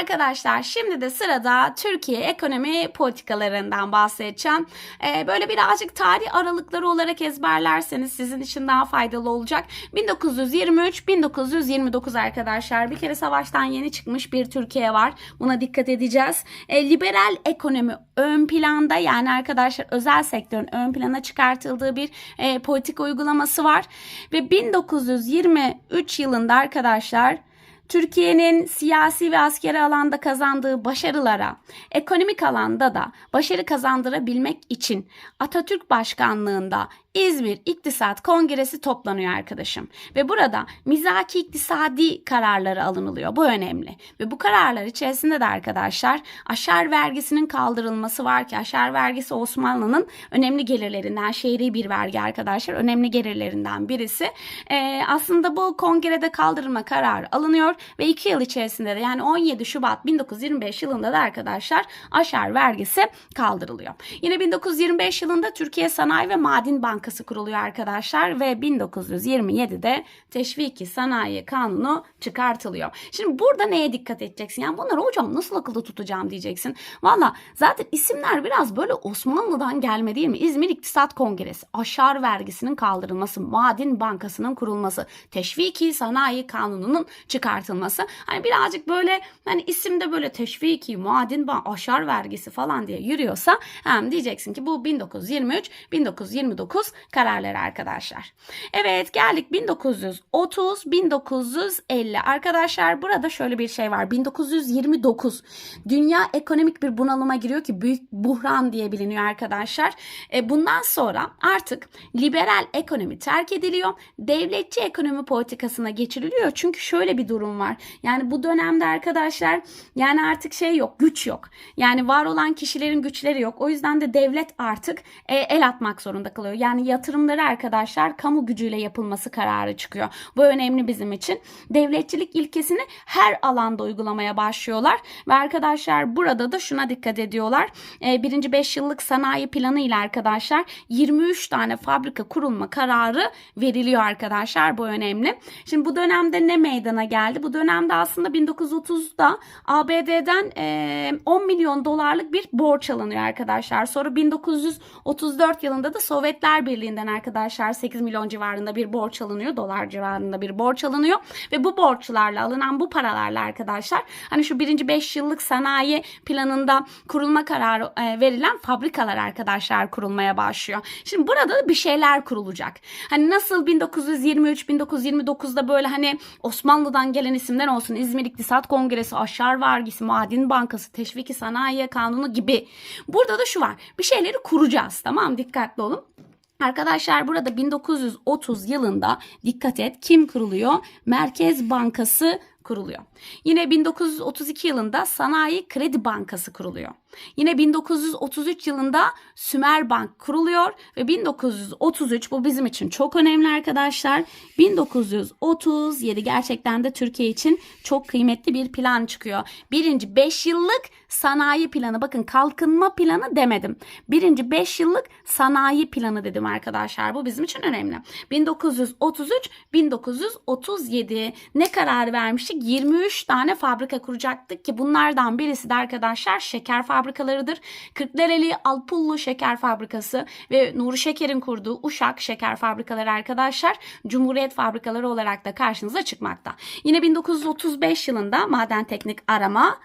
Arkadaşlar şimdi de sırada Türkiye ekonomi politikalarından bahsedeceğim. Ee, böyle birazcık tarih aralıkları olarak ezberlerseniz sizin için daha faydalı olacak. 1923-1929 arkadaşlar bir kere savaştan yeni çıkmış bir Türkiye var. Buna dikkat edeceğiz. Ee, liberal ekonomi ön planda yani arkadaşlar özel sektörün ön plana çıkartıldığı bir e, politika uygulaması var. Ve 1923 yılında arkadaşlar Türkiye'nin siyasi ve askeri alanda kazandığı başarılara, ekonomik alanda da başarı kazandırabilmek için Atatürk Başkanlığında İzmir İktisat Kongresi toplanıyor arkadaşım. Ve burada mizaki iktisadi kararları alınılıyor. Bu önemli. Ve bu kararlar içerisinde de arkadaşlar aşar vergisinin kaldırılması var ki aşar vergisi Osmanlı'nın önemli gelirlerinden şehri bir vergi arkadaşlar. Önemli gelirlerinden birisi. Ee, aslında bu kongrede kaldırılma kararı alınıyor ve 2 yıl içerisinde de yani 17 Şubat 1925 yılında da arkadaşlar aşar vergisi kaldırılıyor. Yine 1925 yılında Türkiye Sanayi ve Maden Bankası kuruluyor arkadaşlar ve 1927'de Teşviki Sanayi Kanunu çıkartılıyor. Şimdi burada neye dikkat edeceksin? Yani bunları hocam nasıl akılda tutacağım diyeceksin. Valla zaten isimler biraz böyle Osmanlı'dan gelme değil mi? İzmir İktisat Kongresi, aşar vergisinin kaldırılması, Maden Bankası'nın kurulması, Teşviki Sanayi Kanunu'nun çıkartılması. Hani birazcık böyle hani isimde böyle teşviki, ban- aşar vergisi falan diye yürüyorsa hem diyeceksin ki bu 1923, 1929 kararları arkadaşlar. Evet geldik 1930, 1950. Arkadaşlar burada şöyle bir şey var. 1929 dünya ekonomik bir bunalıma giriyor ki büyük buhran diye biliniyor arkadaşlar. E, bundan sonra artık liberal ekonomi terk ediliyor. Devletçi ekonomi politikasına geçiriliyor. Çünkü şöyle bir durum var. Yani bu dönemde arkadaşlar yani artık şey yok, güç yok. Yani var olan kişilerin güçleri yok. O yüzden de devlet artık e, el atmak zorunda kalıyor. Yani yatırımları arkadaşlar kamu gücüyle yapılması kararı çıkıyor. Bu önemli bizim için. Devletçilik ilkesini her alanda uygulamaya başlıyorlar ve arkadaşlar burada da şuna dikkat ediyorlar. E, birinci 5 yıllık sanayi planı ile arkadaşlar 23 tane fabrika kurulma kararı veriliyor arkadaşlar. Bu önemli. Şimdi bu dönemde ne meydana geldi? Bu dönemde aslında 1930'da ABD'den e, 10 milyon dolarlık bir borç alınıyor arkadaşlar. Sonra 1934 yılında da Sovyetler Birliği'nden arkadaşlar 8 milyon civarında bir borç alınıyor. Dolar civarında bir borç alınıyor. Ve bu borçlarla alınan bu paralarla arkadaşlar hani şu birinci 5 yıllık sanayi planında kurulma kararı e, verilen fabrikalar arkadaşlar kurulmaya başlıyor. Şimdi burada da bir şeyler kurulacak. Hani nasıl 1923 1929'da böyle hani Osmanlı'dan gelen isimler olsun İzmir İktisat Kongresi, Aşar Vergisi, Maden Bankası, Teşviki Sanayi Kanunu gibi. Burada da şu var. Bir şeyleri kuracağız tamam? Dikkatli olun. Arkadaşlar burada 1930 yılında dikkat et kim kuruluyor? Merkez Bankası kuruluyor. Yine 1932 yılında Sanayi Kredi Bankası kuruluyor. Yine 1933 yılında Sümer Bank kuruluyor ve 1933 bu bizim için çok önemli arkadaşlar. 1937 gerçekten de Türkiye için çok kıymetli bir plan çıkıyor. Birinci 5 yıllık sanayi planı bakın kalkınma planı demedim. Birinci 5 yıllık sanayi planı dedim arkadaşlar. Bu bizim için önemli. 1933 1937 ne karar vermiştik? 23 tane fabrika kuracaktık ki bunlardan birisi de arkadaşlar şeker fabrikalarıdır. Kırklareli Alpullu Şeker Fabrikası ve Nuri Şeker'in kurduğu Uşak Şeker Fabrikaları arkadaşlar Cumhuriyet fabrikaları olarak da karşınıza çıkmakta. Yine 1935 yılında Maden Teknik Arama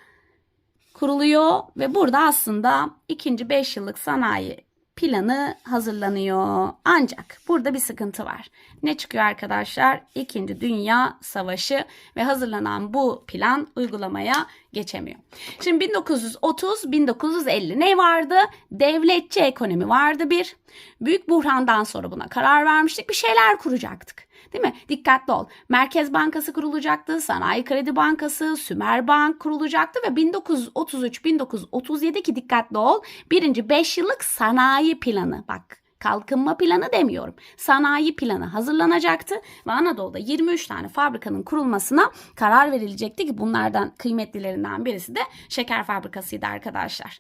kuruluyor ve burada aslında ikinci 5 yıllık sanayi planı hazırlanıyor. Ancak burada bir sıkıntı var. Ne çıkıyor arkadaşlar? İkinci Dünya Savaşı ve hazırlanan bu plan uygulamaya geçemiyor. Şimdi 1930-1950 ne vardı? Devletçi ekonomi vardı bir. Büyük buhrandan sonra buna karar vermiştik. Bir şeyler kuracaktık. Değil mi? Dikkatli ol. Merkez Bankası kurulacaktı, Sanayi Kredi Bankası, Sümer Bank kurulacaktı ve 1933-1937 ki dikkatli ol. Birinci 5 yıllık sanayi planı. Bak kalkınma planı demiyorum. Sanayi planı hazırlanacaktı ve Anadolu'da 23 tane fabrikanın kurulmasına karar verilecekti ki bunlardan kıymetlilerinden birisi de şeker fabrikasıydı arkadaşlar.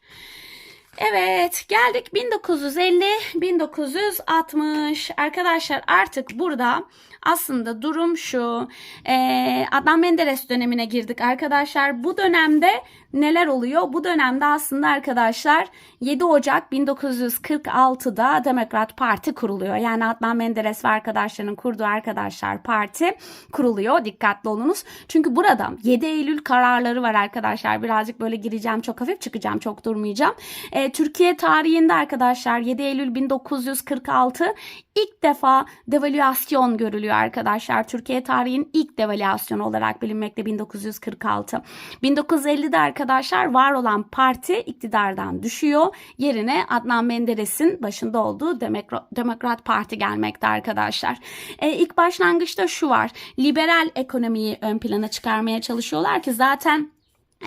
Evet geldik 1950 1960 arkadaşlar artık burada aslında durum şu. Ee, Adnan Menderes dönemine girdik arkadaşlar. Bu dönemde neler oluyor? Bu dönemde aslında arkadaşlar 7 Ocak 1946'da Demokrat Parti kuruluyor. Yani Adnan Menderes ve arkadaşlarının kurduğu arkadaşlar parti kuruluyor. Dikkatli olunuz. Çünkü burada 7 Eylül kararları var arkadaşlar. Birazcık böyle gireceğim çok hafif çıkacağım çok durmayacağım. Ee, Türkiye tarihinde arkadaşlar 7 Eylül 1946 ilk defa devalüasyon görülüyor arkadaşlar. Türkiye tarihinin ilk devalüasyonu olarak bilinmekte 1946. 1950'de arkadaşlar var olan parti iktidardan düşüyor. Yerine Adnan Menderes'in başında olduğu Demokrat, Demokrat Parti gelmekte arkadaşlar. Ee, ilk başlangıçta şu var. Liberal ekonomiyi ön plana çıkarmaya çalışıyorlar ki zaten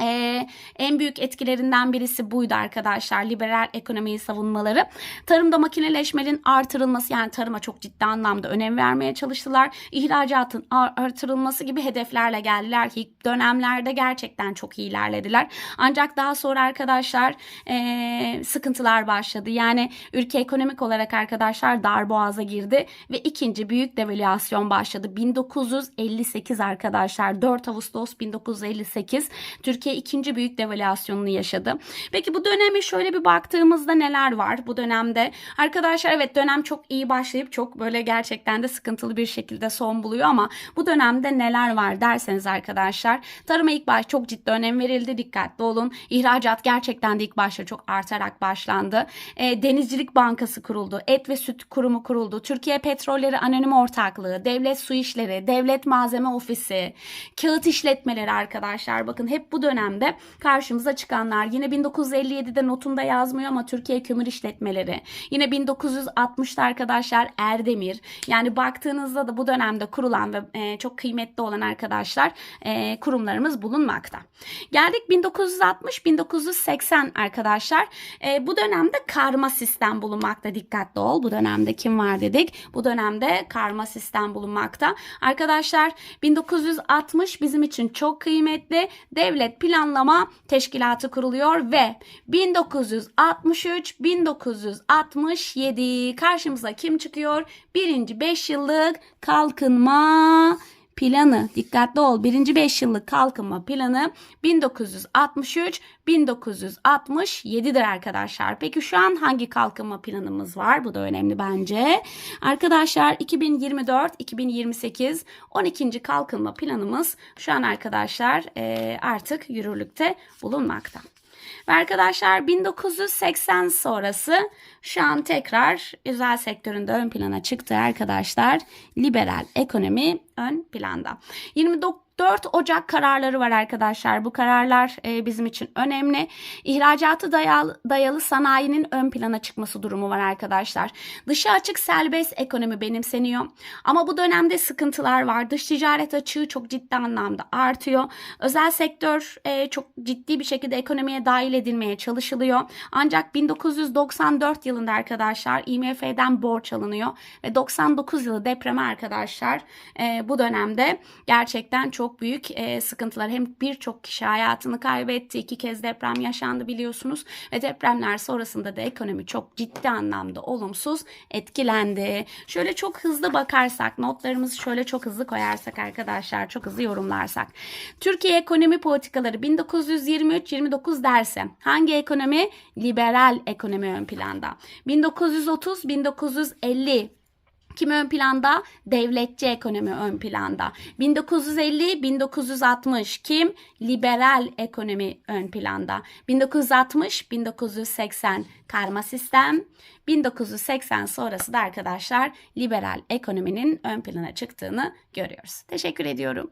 ee, en büyük etkilerinden birisi buydu arkadaşlar liberal ekonomiyi savunmaları. Tarımda makineleşmenin artırılması yani tarıma çok ciddi anlamda önem vermeye çalıştılar. İhracatın artırılması gibi hedeflerle geldiler ilk dönemlerde gerçekten çok iyi ilerlediler. Ancak daha sonra arkadaşlar ee, sıkıntılar başladı. Yani ülke ekonomik olarak arkadaşlar darboğaza girdi ve ikinci büyük devalüasyon başladı. 1958 arkadaşlar 4 Ağustos 1958 Türkiye Türkiye ikinci büyük devalüasyonunu yaşadı. Peki bu dönemi şöyle bir baktığımızda neler var bu dönemde? Arkadaşlar evet dönem çok iyi başlayıp çok böyle gerçekten de sıkıntılı bir şekilde son buluyor ama bu dönemde neler var derseniz arkadaşlar tarıma ilk baş çok ciddi önem verildi dikkatli olun. İhracat gerçekten de ilk başta çok artarak başlandı. E, Denizcilik Bankası kuruldu. Et ve Süt Kurumu kuruldu. Türkiye Petrolleri Anonim Ortaklığı, Devlet Su İşleri, Devlet Malzeme Ofisi, kağıt işletmeleri arkadaşlar bakın hep bu dönem dönemde karşımıza çıkanlar. Yine 1957'de notunda yazmıyor ama Türkiye Kömür İşletmeleri. Yine 1960'da arkadaşlar Erdemir. Yani baktığınızda da bu dönemde kurulan ve e, çok kıymetli olan arkadaşlar e, kurumlarımız bulunmakta. Geldik 1960-1980 arkadaşlar. E, bu dönemde karma sistem bulunmakta. Dikkatli ol. Bu dönemde kim var dedik. Bu dönemde karma sistem bulunmakta. Arkadaşlar 1960 bizim için çok kıymetli. Devlet Planlama Teşkilatı kuruluyor ve 1963-1967 karşımıza kim çıkıyor? Birinci 5 yıllık kalkınma planı dikkatli ol birinci 5 yıllık kalkınma planı 1963-1967'dir arkadaşlar. Peki şu an hangi kalkınma planımız var? Bu da önemli bence. Arkadaşlar 2024-2028 12. kalkınma planımız şu an arkadaşlar artık yürürlükte bulunmakta. Ve arkadaşlar 1980 sonrası şu an tekrar özel sektöründe ön plana çıktı arkadaşlar. Liberal ekonomi ön planda. 29 4 Ocak kararları var arkadaşlar. Bu kararlar e, bizim için önemli. İhracatı dayalı, dayalı sanayinin ön plana çıkması durumu var arkadaşlar. Dışa açık serbest ekonomi benimseniyor. Ama bu dönemde sıkıntılar var. Dış ticaret açığı çok ciddi anlamda artıyor. Özel sektör e, çok ciddi bir şekilde ekonomiye dahil edilmeye çalışılıyor. Ancak 1994 yılında arkadaşlar IMF'den borç alınıyor. Ve 99 yılı depremi arkadaşlar e, bu dönemde gerçekten çok çok büyük e, sıkıntılar. Hem birçok kişi hayatını kaybetti. iki kez deprem yaşandı biliyorsunuz. Ve depremler sonrasında da ekonomi çok ciddi anlamda olumsuz etkilendi. Şöyle çok hızlı bakarsak, notlarımızı şöyle çok hızlı koyarsak arkadaşlar, çok hızlı yorumlarsak. Türkiye ekonomi politikaları 1923-29 derse hangi ekonomi? Liberal ekonomi ön planda. 1930-1950 kim ön planda? Devletçi ekonomi ön planda. 1950-1960 kim? Liberal ekonomi ön planda. 1960-1980 karma sistem. 1980 sonrası da arkadaşlar liberal ekonominin ön plana çıktığını görüyoruz. Teşekkür ediyorum.